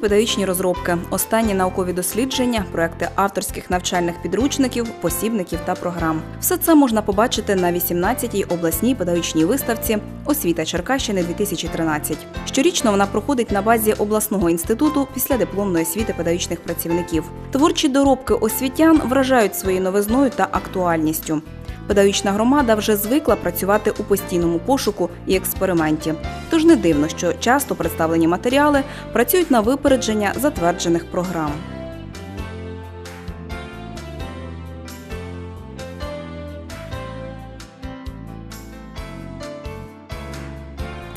Педагогічні розробки, останні наукові дослідження, проекти авторських навчальних підручників, посібників та програм. Все це можна побачити на 18-й обласній педагогічній виставці Освіта Черкащини 2013. Щорічно вона проходить на базі обласного інституту після дипломної освіти педагогічних працівників. Творчі доробки освітян вражають своєю новизною та актуальністю. Педагогічна громада вже звикла працювати у постійному пошуку і експерименті. Тож не дивно, що часто представлені матеріали працюють на випередження затверджених програм.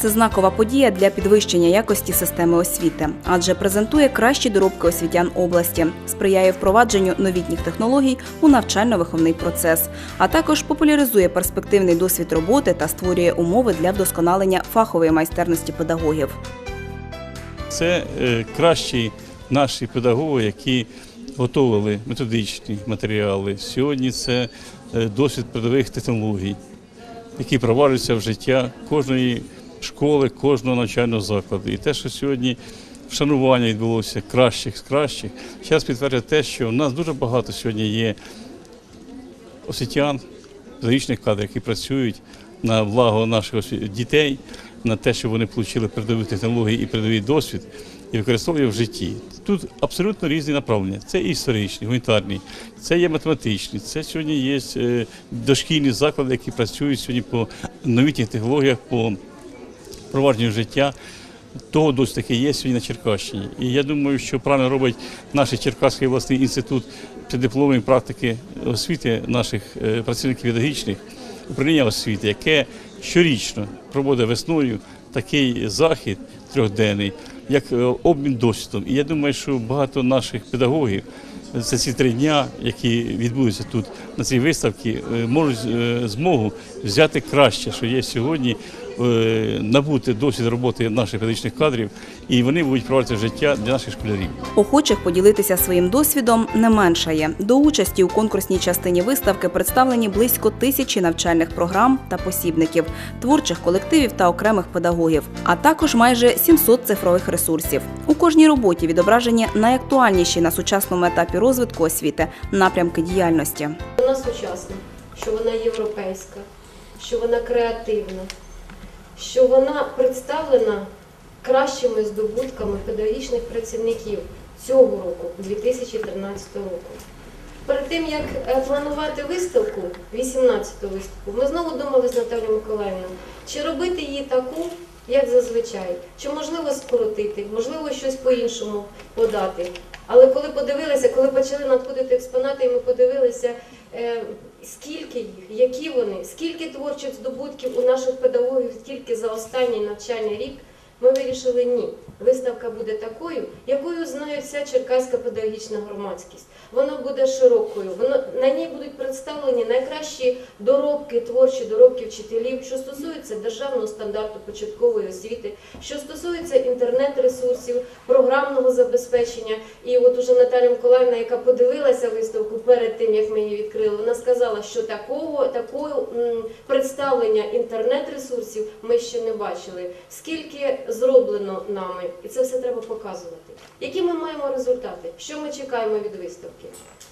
Це знакова подія для підвищення якості системи освіти, адже презентує кращі доробки освітян області, сприяє впровадженню новітніх технологій у навчально-виховний процес, а також популяризує перспективний досвід роботи та створює умови для вдосконалення фахової майстерності педагогів. Це е, кращі наші педагоги, які готували методичні матеріали. Сьогодні це е, досвід передових технологій, які проваджуються в життя кожної школи, кожного навчального закладу. І те, що сьогодні вшанування відбулося кращих з кращих, зараз підтверджує те, що в нас дуже багато сьогодні є освітян, педагогічних кадрів, які працюють на благо наших дітей, на те, щоб вони отримали передові технології і передовий досвід і використовували в житті. Тут абсолютно різні направлення. Це і історичні, гуманітарні, це є математичні, це сьогодні є е, дошкільні заклади, які працюють сьогодні по новітніх технологіях, по впровадженню життя. Того досить таки є сьогодні на Черкащині. І я думаю, що правильно робить наш Черкаський обласний інститут дипломної практики освіти наших е, працівників педагогічних, управління освіти, яке щорічно проводить весною такий захід трьохденний, як е, обмін досвідом. І я думаю, що багато наших педагогів за ці три дня, які відбудуться тут на цій виставці, е, можуть змогу взяти краще, що є сьогодні, набути досвід роботи наших педагогічних кадрів, і вони будуть проводити життя для наших школярів. Охочих поділитися своїм досвідом не меншає. До участі у конкурсній частині виставки представлені близько тисячі навчальних програм та посібників, творчих колективів та окремих педагогів, а також майже 700 цифрових ресурсів. У кожній роботі відображені найактуальніші на сучасному етапі розвитку освіти напрямки діяльності. Вона сучасна, що вона європейська, що вона креативна, що вона представлена кращими здобутками педагогічних працівників цього року, 2013 року. Перед тим як е, планувати виставку, 18-ту виставку, ми знову думали з Наталією Миколаївною, чи робити її таку, як зазвичай, чи можливо скоротити, можливо, щось по-іншому подати. Але коли подивилися, коли почали надходити експонати, і ми подивилися, е, скільки їх, які вони, скільки творчих здобутків у наших педагогів тільки за останній навчальний рік, ми вирішили ні. Виставка буде такою, якою знає вся черкаська педагогічна громадськість. Вона буде широкою. Воно на ній будуть представлені найкращі доробки, творчі доробки вчителів, що стосуються державного стандарту початкової освіти, що стосується інтернет-ресурсів, програмного забезпечення. І от уже Наталя Миколаївна, яка подивилася виставку перед тим, як ми її відкрили, вона сказала, що такого такого м, представлення інтернет-ресурсів ми ще не бачили. Скільки зроблено нами, і це все треба показувати. Які ми маємо результати? Що ми чекаємо від виставки?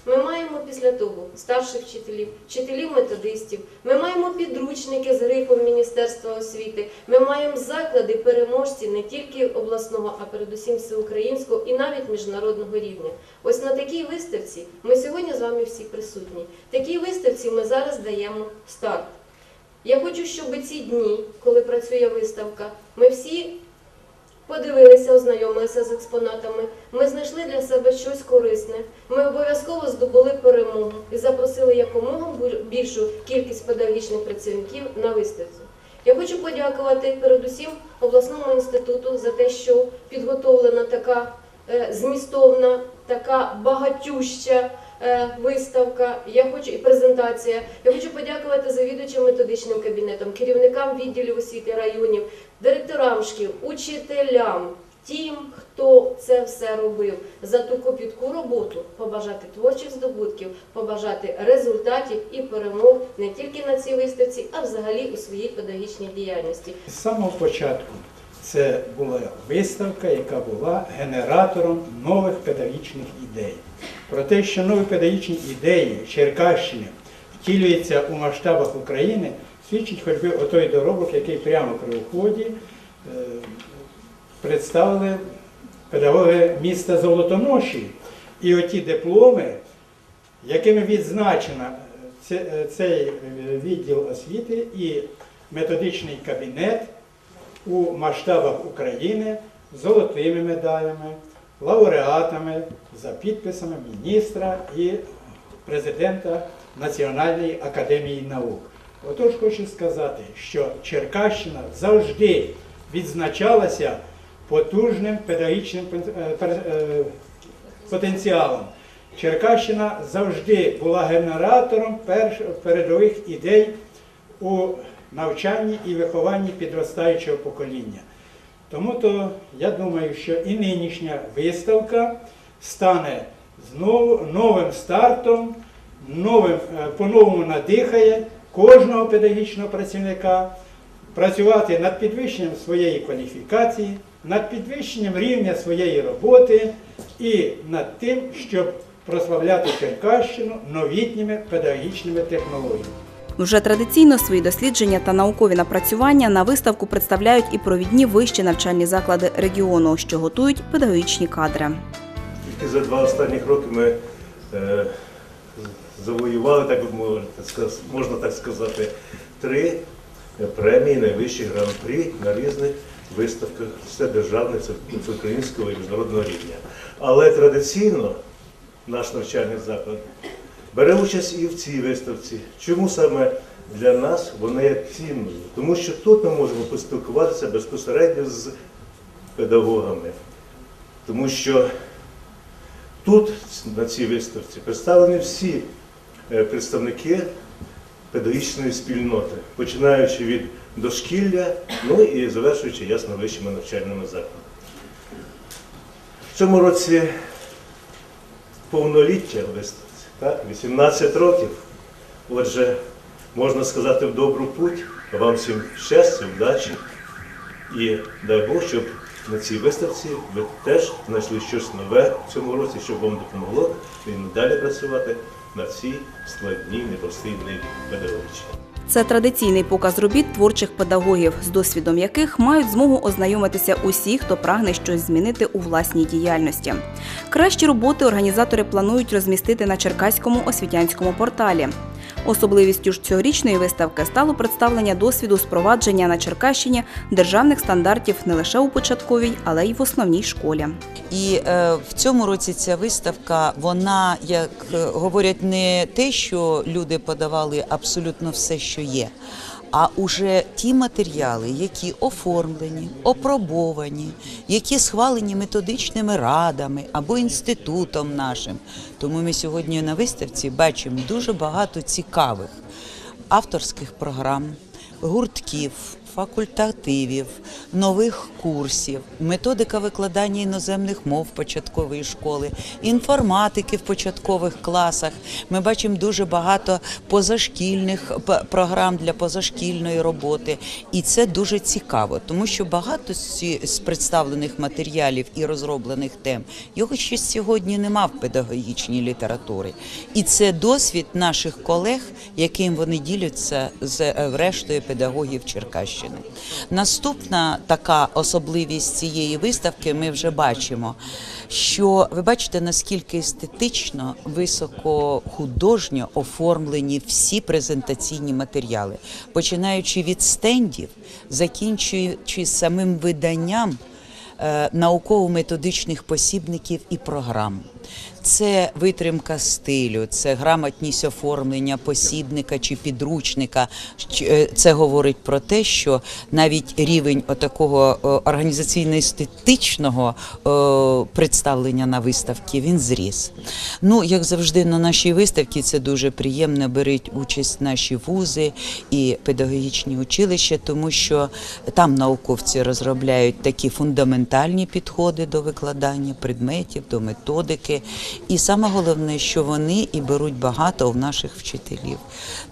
Ми маємо після того старших вчителів, вчителів-методистів, ми маємо підручники з грифом Міністерства освіти, ми маємо заклади переможці не тільки обласного, а передусім всеукраїнського і навіть міжнародного рівня. Ось на такій виставці ми сьогодні з вами всі присутні. Такій виставці ми зараз даємо старт. Я хочу, щоб ці дні, коли працює виставка, ми всі подивилися, ознайомилися з експонатами. Ми знайшли для себе щось корисне. Ми обов'язково здобули перемогу і запросили якомога більшу кількість педагогічних працівників на виставці. Я хочу подякувати передусім обласному інституту за те, що підготовлена така е, змістовна, така багатюща е, виставка. Я хочу і презентація. Я хочу подякувати завідувачам методичним кабінетам, керівникам відділів освіти районів, директорам шкіл, учителям, тим, хто це все робив, за ту копітку роботу, побажати творчих здобутків, побажати результатів і перемог не тільки на цій виставці, а взагалі у своїй педагогічній діяльності. З самого початку це була виставка, яка була генератором нових педагогічних ідей. Про те, що нові педагогічні ідеї Черкащини втілюються у масштабах України, свідчить хоч би отой доробок, який прямо при вході е, представили педагоги міста Золотоноші. І оті дипломи, якими відзначено е, цей е, відділ освіти і методичний кабінет у масштабах України золотими медалями, лауреатами за підписами міністра і президента Національної академії наук. Отож хочу сказати, що Черкащина завжди відзначалася потужним педагогічним е, е, потенціалом. Черкащина завжди була генератором передових ідей у навчанні і вихованні підростаючого покоління. Тому то я думаю, що і нинішня виставка стане знову новим стартом, е, по-новому надихає кожного педагогічного працівника працювати над підвищенням своєї кваліфікації, над підвищенням рівня своєї роботи і над тим, щоб прославляти Черкащину новітніми педагогічними технологіями. Вже традиційно свої дослідження та наукові напрацювання на виставку представляють і провідні вищі навчальні заклади регіону, що готують педагогічні кадри. Тільки за два останніх роки ми е, завоювали, так би мовити, можна так сказати, три премії найвищі гран-прі на різних виставках все державне, це українського і міжнародного рівня. Але традиційно наш навчальний заклад бере участь і в цій виставці. Чому саме для нас вона є цінною? Тому що тут ми можемо поспілкуватися безпосередньо з педагогами. Тому що Тут, на цій виставці, представлені всі представники педагогічної спільноти, починаючи від дошкілля, ну і завершуючи ясно вищими навчальними закладами. В цьому році повноліття так, 18 років. Отже, можна сказати, в добру путь. Вам всім щастя, вдачі і дай Бог, щоб на цій виставці ви теж знайшли щось нове в цьому році, щоб вам допомогло і надалі працювати на ці складні непрості дні педагогічні. Це традиційний показ робіт творчих педагогів, з досвідом яких мають змогу ознайомитися усі, хто прагне щось змінити у власній діяльності. Кращі роботи організатори планують розмістити на Черкаському освітянському порталі. Особливістю ж цьогорічної виставки стало представлення досвіду спровадження на Черкащині державних стандартів не лише у початковій, але й в основній школі. І е, в цьому році ця виставка, вона, як е, говорять, не те, що люди подавали абсолютно все, що є, а уже ті матеріали, які оформлені, опробовані, які схвалені методичними радами або інститутом нашим. Тому ми сьогодні на виставці бачимо дуже багато цікавих авторських програм, гуртків, факультативів, нових курсів, методика викладання іноземних мов початкової школи, інформатики в початкових класах. Ми бачимо дуже багато позашкільних програм для позашкільної роботи, і це дуже цікаво, тому що багато з представлених матеріалів і розроблених тем його ще сьогодні нема в педагогічній літературі. І це досвід наших колег, яким вони діляться з е, рештою педагогів Черкащини. Наступна така особливість цієї виставки ми вже бачимо, що ви бачите, наскільки естетично, високохудожньо оформлені всі презентаційні матеріали, починаючи від стендів, закінчуючи самим виданням науково-методичних посібників і програм. Це витримка стилю, це грамотність оформлення посібника чи підручника. Е, Це говорить про те, що навіть рівень отакого е, організаційно-естетичного е, представлення на виставці він зріс. Ну, як завжди, на нашій виставці це дуже приємно беруть участь наші вузи і педагогічні училища, тому що там науковці розробляють такі фундаментальні підходи до викладання предметів, до методики. І саме головне, що вони і беруть багато в наших вчителів,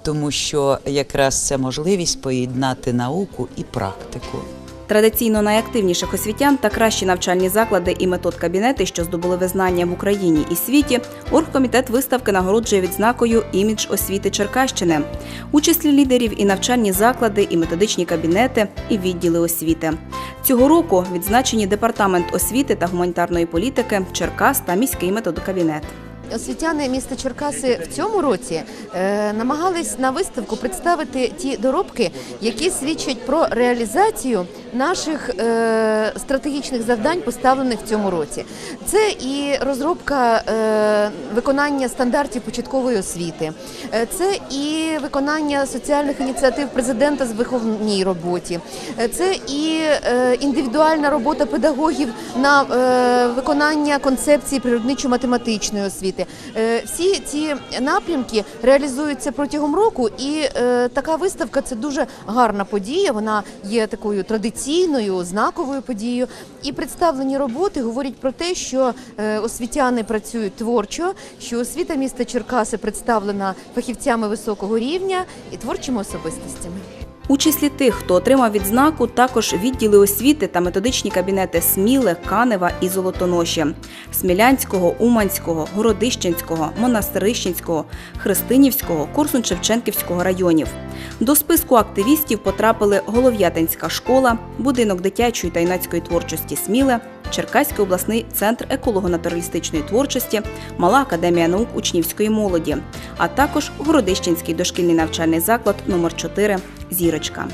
тому що якраз це можливість поєднати науку і практику. Традиційно найактивніших освітян та кращі навчальні заклади і метод кабінети, що здобули визнання в Україні і світі, оргкомітет виставки нагороджує відзнакою імідж освіти Черкащини. У числі лідерів і навчальні заклади, і методичні кабінети, і відділи освіти. Цього року відзначені департамент освіти та гуманітарної політики, Черкас та міський методокабінет. Освітяни міста Черкаси в цьому році е, намагались на виставку представити ті доробки, які свідчать про реалізацію наших е, стратегічних завдань, поставлених в цьому році. Це і розробка е, виконання стандартів початкової освіти, це і виконання соціальних ініціатив президента з виховній роботі, це і індивідуальна робота педагогів на виконання концепції природничо-математичної освіти. Е, Всі ці напрямки реалізуються протягом року, і е, така виставка це дуже гарна подія. Вона є такою традиційною, знаковою подією. І представлені роботи говорять про те, що е, освітяни працюють творчо, що освіта міста Черкаси представлена фахівцями високого рівня і творчими особистостями. У числі тих, хто отримав відзнаку, також відділи освіти та методичні кабінети Сміле, Канева і Золотоноші, Смілянського, Уманського, Городищенського, Монастирищенського, Христинівського, Корсун-Шевченківського районів. До списку активістів потрапили Голов'ятинська школа, будинок дитячої та юнацької творчості Сміле, Черкаський обласний центр еколого-натуралістичної творчості, Мала академія наук учнівської молоді, а також Городищенський дошкільний навчальний заклад номер 4 Зірочка.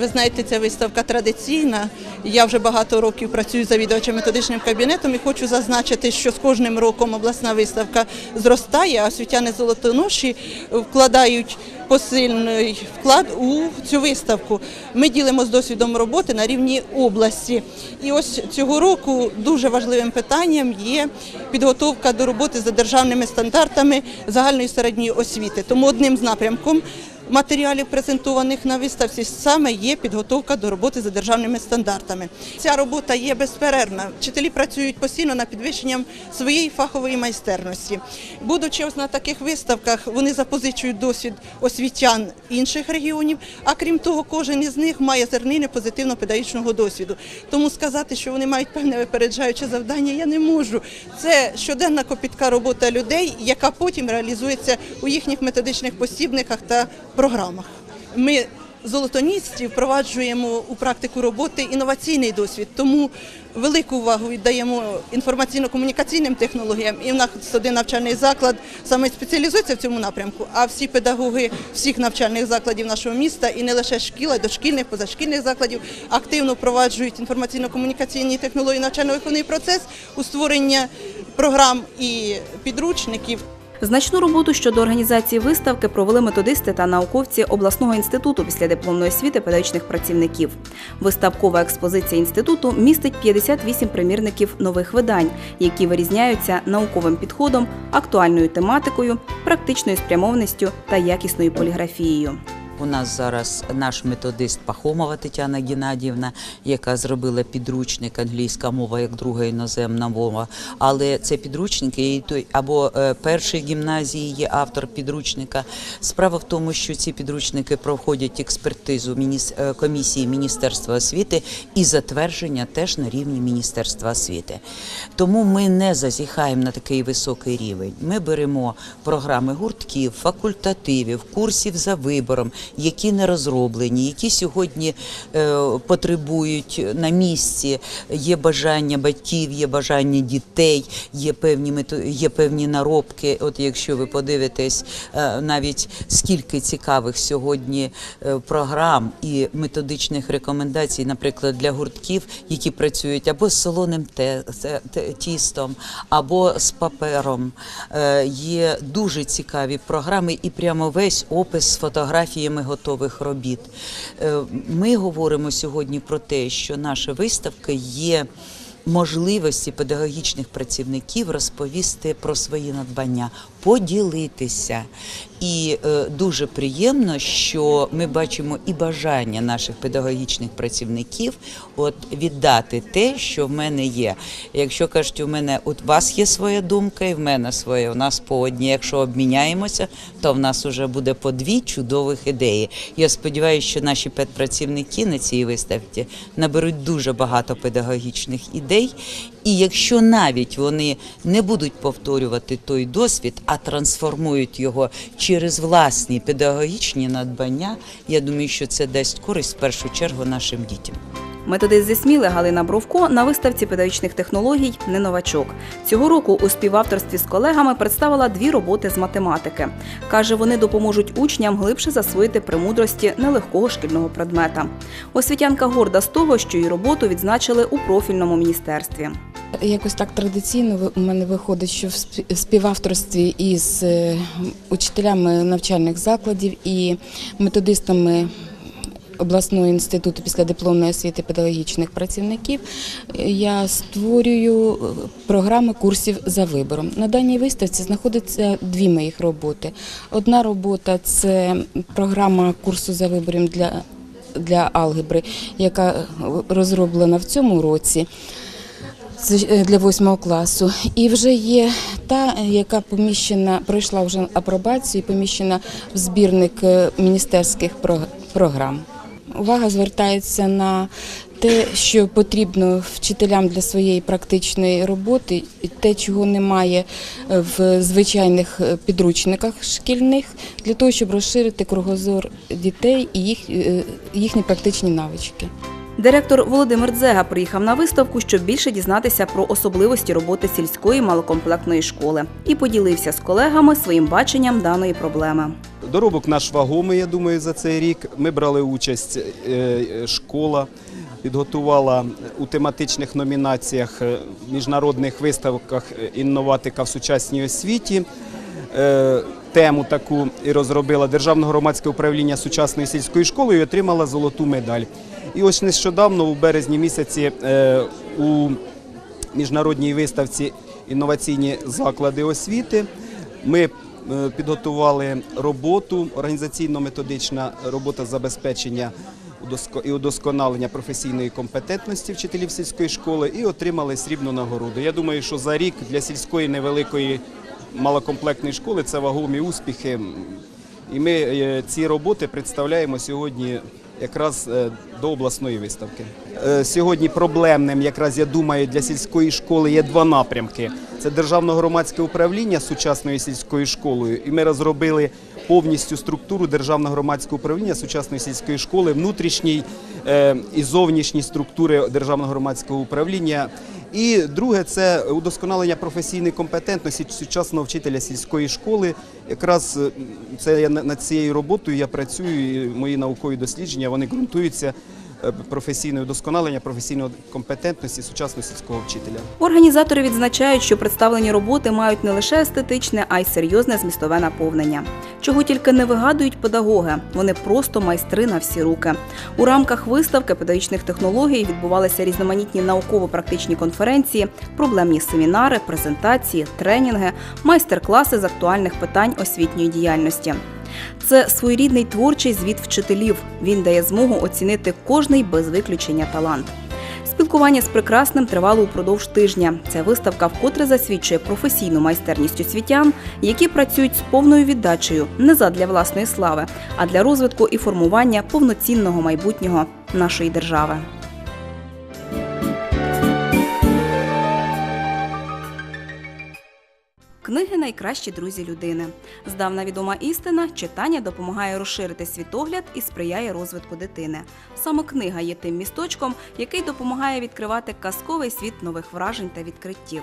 Ви знаєте, ця виставка традиційна. Я вже багато років працюю завідувачем методичним кабінетом і хочу зазначити, що з кожним роком обласна виставка зростає, а освітяни золотоноші вкладають посильний вклад у цю виставку. Ми ділимо з досвідом роботи на рівні області. І ось цього року дуже важливим питанням є підготовка до роботи за державними стандартами загальної середньої освіти. Тому одним з напрямком матеріалів, презентованих на виставці, саме є підготовка до роботи за державними стандартами. Ця робота є безперервна. Вчителі працюють постійно над підвищенням своєї фахової майстерності. Будучи на таких виставках, вони запозичують досвід освітян інших регіонів. А крім того, кожен із них має зернини позитивно-педагогічного досвіду. Тому сказати, що вони мають певне випереджаюче завдання, я не можу. Це щоденна копітка робота людей, яка потім реалізується у їхніх методичних посібниках та програмах. Ми золотоністі впроваджуємо у практику роботи інноваційний досвід, тому велику увагу віддаємо інформаційно-комунікаційним технологіям. І в нас один навчальний заклад саме спеціалізується в цьому напрямку. А всі педагоги всіх навчальних закладів нашого міста, і не лише шкіл, а дошкільних, позашкільних закладів, активно впроваджують інформаційно-комунікаційні технології навчально-виховний процес у створення програм і підручників. Значну роботу щодо організації виставки провели методисти та науковці обласного інституту після дипломної освіти педагогічних працівників. Виставкова експозиція інституту містить 58 примірників нових видань, які вирізняються науковим підходом, актуальною тематикою, практичною спрямованістю та якісною поліграфією. У нас зараз наш методист Пахомова Тетяна Геннадіївна, яка зробила підручник англійська мова як друга іноземна мова. Але це підручник той або е, першої гімназії є автор підручника. Справа в тому, що ці підручники проходять експертизу е, комісії Міністерства освіти і затвердження теж на рівні Міністерства освіти. Тому ми не зазіхаємо на такий високий рівень. Ми беремо програми гуртків, факультативів, курсів за вибором, які не розроблені, які сьогодні е, потребують на місці. Є бажання батьків, є бажання дітей, є певні є певні наробки. От якщо ви подивитесь, е, навіть скільки цікавих сьогодні е, програм і методичних рекомендацій, наприклад, для гуртків, які працюють або з солоним тістом, або з папером. Є дуже цікаві програми, і прямо весь опис з фотографіями готових робіт. Е, Ми говоримо сьогодні про те, що наша виставка є. Можливості педагогічних працівників розповісти про свої надбання поділитися. І е, дуже приємно, що ми бачимо і бажання наших педагогічних працівників от віддати те, що в мене є. Якщо кажуть, у мене у вас є своя думка, і в мене своя, у нас по одній. Якщо обміняємося, то в нас вже буде по дві чудових ідеї. Я сподіваюся, що наші педпрацівники на цій виставці наберуть дуже багато педагогічних ідей. І якщо навіть вони не будуть повторювати той досвід, а трансформують його через власні педагогічні надбання, я думаю, що це дасть користь в першу чергу нашим дітям. Методист зі Сміли Галина Бровко на виставці педагогічних технологій не новачок. Цього року у співавторстві з колегами представила дві роботи з математики. Каже, вони допоможуть учням глибше засвоїти премудрості нелегкого шкільного предмета. Освітянка горда з того, що її роботу відзначили у профільному міністерстві. Якось так традиційно у мене виходить, що в спі- співавторстві із е, учителями навчальних закладів і методистами обласного інституту післядипломної освіти педагогічних працівників я створюю е, програми курсів за вибором. На даній виставці знаходяться дві моїх роботи. Одна робота це програма курсу за вибором для, для алгебри, яка е, розроблена в цьому році. Е, для восьмого класу. І вже є та, яка поміщена, пройшла вже апробацію, поміщена в збірник міністерських про- програм. Увага звертається на те, що потрібно вчителям для своєї практичної роботи, і те, чого немає е, в звичайних е, підручниках шкільних, для того, щоб розширити кругозор дітей і е, їхні практичні навички. Директор Володимир Дзега приїхав на виставку, щоб більше дізнатися про особливості роботи сільської малокомплектної школи і поділився з колегами своїм баченням даної проблеми. Доробок наш вагомий, я думаю, за цей рік. Ми брали участь, е, школа підготувала у тематичних номінаціях е, міжнародних виставках е, інноватика в сучасній освіті. Тему таку і розробила Державне громадське управління сучасної сільської школи і отримала золоту медаль. І ось нещодавно, у березні місяці, е, у міжнародній виставці інноваційні заклади освіти. Ми е, підготували роботу, організаційно-методична робота забезпечення і удосконалення професійної компетентності вчителів сільської школи і отримали срібну нагороду. Я думаю, що за рік для сільської невеликої малокомплектної школи це вагомі успіхи. І ми е, ці роботи представляємо сьогодні якраз е, до обласної виставки. Е, Сьогодні проблемним, якраз я думаю, для сільської школи є два напрямки: це державно-громадське управління сучасною сільською школою, і ми розробили повністю структуру державного громадського управління сучасної сільської школи, внутрішній е, і зовнішній структури державного громадського управління. І друге це удосконалення професійної компетентності сучасного вчителя сільської школи. Якраз е, це я на- над цією роботою я працюю. і Мої наукові дослідження вони ґрунтуються е, професійне удосконалення професійної компетентності сучасного сільського вчителя. Організатори відзначають, що представлені роботи мають не лише естетичне, а й серйозне змістове наповнення. Чого тільки не вигадують педагоги, вони просто майстри на всі руки. У рамках виставки педагогічних технологій відбувалися різноманітні науково-практичні конференції, проблемні семінари, презентації, тренінги, майстер-класи з актуальних питань освітньої діяльності. Це своєрідний творчий звіт вчителів. Він дає змогу оцінити кожний без виключення талант. Спілкування з прекрасним тривало упродовж тижня. Ця виставка вкотре засвідчує професійну майстерність освітян, які працюють з повною віддачею не задля власної слави, а для розвитку і формування повноцінного майбутнього нашої держави. Книги найкращі друзі людини. Здавна відома істина, читання допомагає розширити світогляд і сприяє розвитку дитини. Саме книга є тим місточком, який допомагає відкривати казковий світ нових вражень та відкриттів.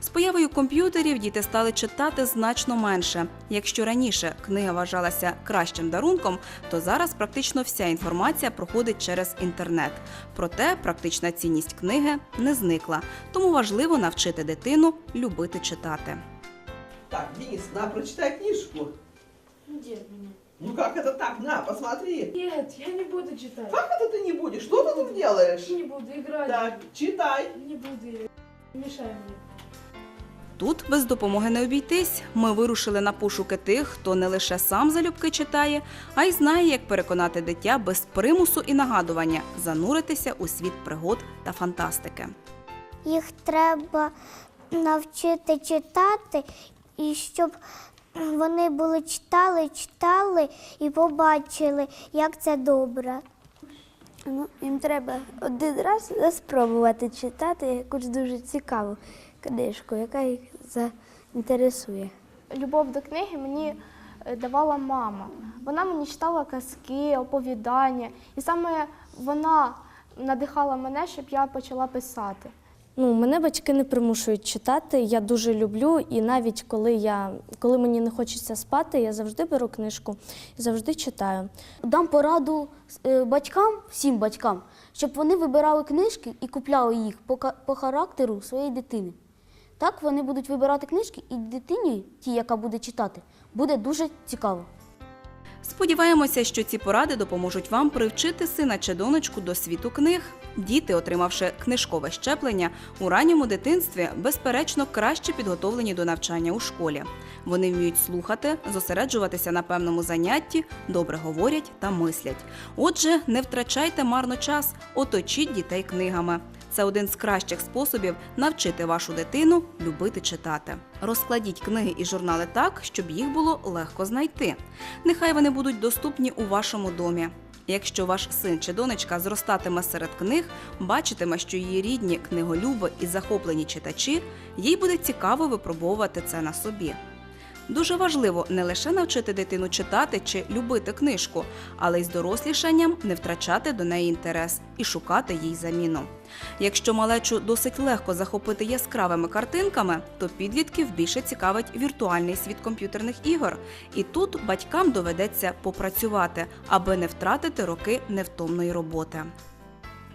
З появою комп'ютерів діти стали читати значно менше. Якщо раніше книга вважалася кращим дарунком, то зараз практично вся інформація проходить через інтернет. Проте практична цінність книги не зникла, тому важливо навчити дитину любити читати. Так, Денис, на, прочитай книжку. Нет, меня. Ну как это так? На, посмотри. Нет, я не буду читать. Как это ты не будешь? Что ты тут делаешь? Не буду играть. Так, читай. Не буду я. Не мешай мне. тут без допомоги не обійтись. Ми вирушили на пошуки тих, хто не лише сам залюбки читає, а й знає, як переконати дитя без примусу і нагадування зануритися у світ пригод та фантастики. Їх треба навчити читати, і щоб вони були читали, читали і побачили, як це добре. Ну, їм треба один раз спробувати читати якусь дуже цікаву книжку, яка їх заінтересує. Любов до книги мені е, давала мама. Вона мені читала казки, оповідання, і саме вона надихала мене, щоб я почала писати. Ну, мене батьки не примушують читати. Я дуже люблю, і навіть коли я коли мені не хочеться спати, я завжди беру книжку і завжди читаю. Дам пораду е, батькам, всім батькам, щоб вони вибирали книжки і купляли їх по, по характеру своєї дитини. Так вони будуть вибирати книжки, і дитині, тій, яка буде читати, буде дуже цікаво. Сподіваємося, що ці поради допоможуть вам привчити сина чи донечку до світу книг. Діти, отримавши книжкове щеплення у ранньому дитинстві, безперечно краще підготовлені до навчання у школі. Вони вміють слухати, зосереджуватися на певному занятті, добре говорять та мислять. Отже, не втрачайте марно час, оточіть дітей книгами. Це один з кращих способів навчити вашу дитину любити читати. Розкладіть книги і журнали так, щоб їх було легко знайти. Нехай вони будуть доступні у вашому домі. Якщо ваш син чи донечка зростатиме серед книг, бачитиме, що її рідні книголюби і захоплені читачі, їй буде цікаво випробовувати це на собі. Дуже важливо не лише навчити дитину читати чи любити книжку, але й з дорослішанням не втрачати до неї інтерес і шукати їй заміну. Якщо малечу досить легко захопити яскравими картинками, то підлітків більше цікавить віртуальний світ комп'ютерних ігор. І тут батькам доведеться попрацювати, аби не втратити роки невтомної роботи.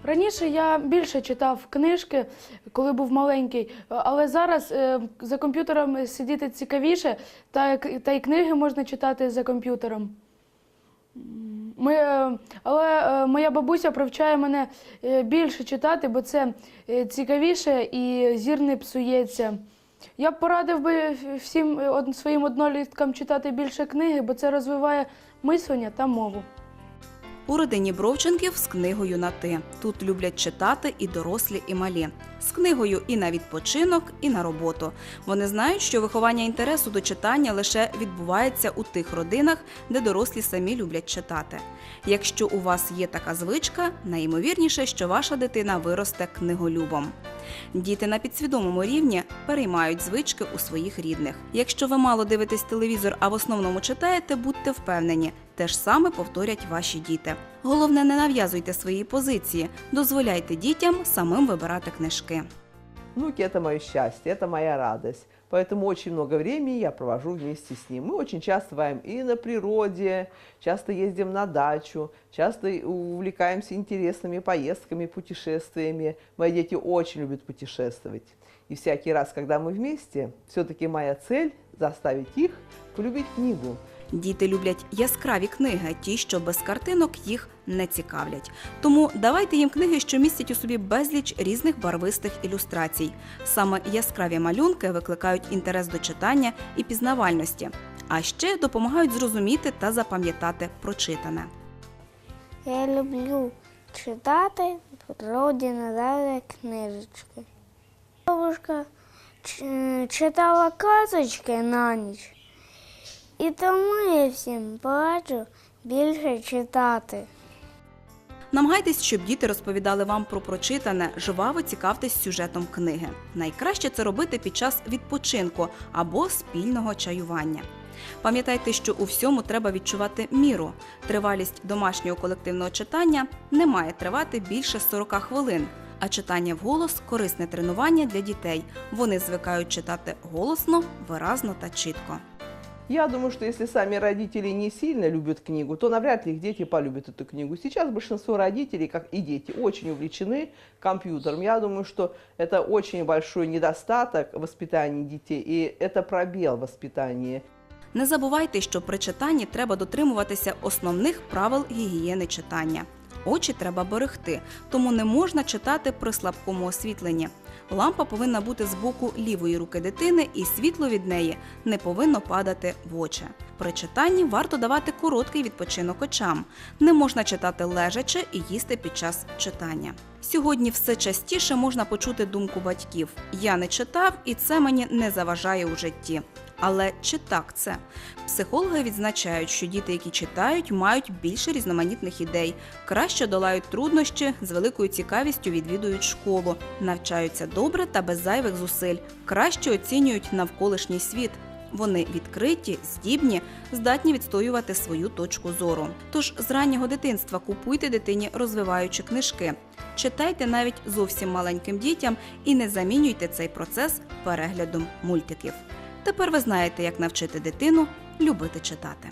Раніше я більше читав книжки, коли був маленький, але зараз е, за комп'ютером сидіти цікавіше, та, та й книги можна читати за комп'ютером. Ми, е, але е, моя бабуся привчає мене більше читати, бо це цікавіше і зір не псується. Я б порадив би всім своїм одноліткам читати більше книги, бо це розвиває мислення та мову. У родині Бровченків з книгою на ти. Тут люблять читати і дорослі, і малі. З книгою і на відпочинок, і на роботу. Вони знають, що виховання інтересу до читання лише відбувається у тих родинах, де дорослі самі люблять читати. Якщо у вас є така звичка, найімовірніше, що ваша дитина виросте книголюбом. Діти на підсвідомому рівні переймають звички у своїх рідних. Якщо ви мало дивитесь телевізор, а в основному читаєте, будьте впевнені, те ж саме повторять ваші діти. Головне, не нав'язуйте свої позиції, дозволяйте дітям самим вибирати книжки. Внуки – это мое счастье, это моя радость. Поэтому очень много времени я провожу вместе с ним. Мы очень часто бываем и на природе, часто ездим на дачу, часто увлекаемся интересными поездками, путешествиями. Мои дети очень любят путешествовать. И всякий раз, когда мы вместе, все-таки моя цель – заставить их полюбить книгу. Діти люблять яскраві книги, ті, що без картинок їх не цікавлять. Тому давайте їм книги, що містять у собі безліч різних барвистих ілюстрацій. Саме яскраві малюнки викликають інтерес до читання і пізнавальності, а ще допомагають зрозуміти та запам'ятати прочитане. Я люблю читати про динозаври книжечки. Бабушка читала казочки на ніч, і тому я всім бачу більше читати. Намагайтесь, щоб діти розповідали вам про прочитане, жваво цікавтесь сюжетом книги. Найкраще це робити під час відпочинку або спільного чаювання. Пам'ятайте, що у всьому треба відчувати міру. Тривалість домашнього колективного читання не має тривати більше 40 хвилин. А читання вголос корисне тренування для дітей. Вони звикають читати голосно, виразно та чітко. Я думаю, что если сами родители не сильно любят книгу, то навряд ли их дети полюбят эту книгу. Сейчас большинство родителей, как и дети, очень увлечены компьютером. Я думаю, что это очень большой недостаток в воспитании детей, и это пробел в воспитании. Не забувайте, що при читанні треба дотримуватися основних правил гігієни читання. Очі треба берегти, тому не можна читати при слабкому освітленні. Лампа повинна бути з боку лівої руки дитини, і світло від неї не повинно падати в очі. При читанні варто давати короткий відпочинок очам. Не можна читати лежачи і їсти під час читання. Сьогодні все частіше можна почути думку батьків: я не читав, і це мені не заважає у житті. Але чи так це? Психологи відзначають, що діти, які читають, мають більше різноманітних ідей, краще долають труднощі, з великою цікавістю відвідують школу, навчаються добре та без зайвих зусиль, краще оцінюють навколишній світ. Вони відкриті, здібні, здатні відстоювати свою точку зору. Тож з раннього дитинства купуйте дитині розвиваючі книжки, читайте навіть зовсім маленьким дітям і не замінюйте цей процес переглядом мультиків. Тепер ви знаєте, як навчити дитину любити читати.